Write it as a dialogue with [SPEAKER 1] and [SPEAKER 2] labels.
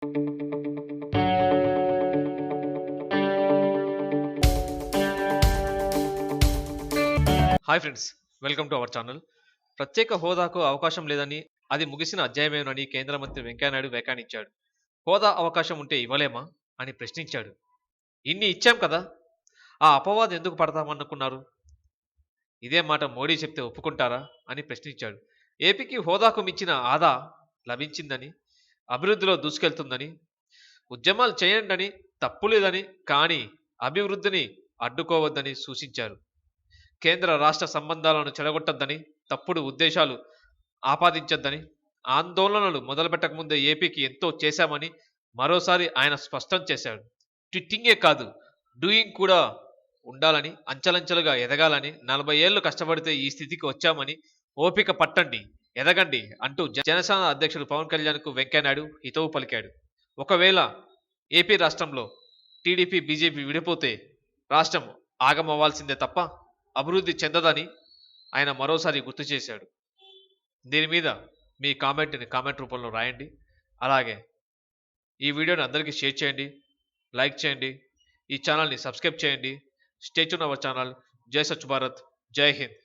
[SPEAKER 1] Hi friends welcome to our channel ప్రత్యేక హోదాకు అవకాశం లేదని అది ముగిసిన అధ్యాయమేనని కేంద్ర మంత్రి వెంకయ్యనాయుడు వ్యాఖ్యానించాడు. హోదా అవకాశం ఉంటే ఇవ్వలేమా అని ప్రశ్నించాడు. ఇన్ని ఇచ్చాం కదా ఆ అపవాదం ఎందుకు పడతామనుకున్నారు? ఇదే మాట మోడీ చెప్తే ఒప్పుకుంటారా అని ప్రశ్నించాడు. ఏపీకి హోదాకు మించిన ఆదా లభించిందని అభివృద్ధిలో దూసుకెళ్తుందని ఉద్యమాలు చేయండి తప్పు లేదని కానీ అభివృద్ధిని అడ్డుకోవద్దని సూచించారు. కేంద్ర రాష్ట్ర సంబంధాలను చెడగొట్టద్దని తప్పుడు ఉద్దేశాలు ఆపాదించొద్దని ఆందోళనలు మొదలుపెట్టకముందే ఏపీకి ఎంతో చేశామని మరోసారి ఆయన స్పష్టం చేశాడు ట్విట్టింగే కాదు డూయింగ్ కూడా ఉండాలని అంచలంచెలుగా ఎదగాలని నలభై ఏళ్ళు కష్టపడితే ఈ స్థితికి వచ్చామని ఓపిక పట్టండి. ఎదగండి అంటూ జనసేన అధ్యక్షుడు పవన్ కళ్యాణ్కు వెంకయ్యనాయుడు హితవు పలికాడు. ఒకవేళ ఏపీ రాష్ట్రంలో టీడీపీ బీజేపీ విడిపోతే రాష్ట్రం ఆగమవ్వాల్సిందే తప్ప అభివృద్ధి చెందదని ఆయన మరోసారి గుర్తు చేశాడు. దీని మీద మీ కామెంట్ని కామెంట్ రూపంలో రాయండి. అలాగే ఈ వీడియోని అందరికీ షేర్ చేయండి లైక్ చేయండి ఈ ఛానల్ని సబ్స్క్రైబ్ చేయండి. Stay tuned our channel. జై స్వచ్ఛ భారత్. జై హింద్.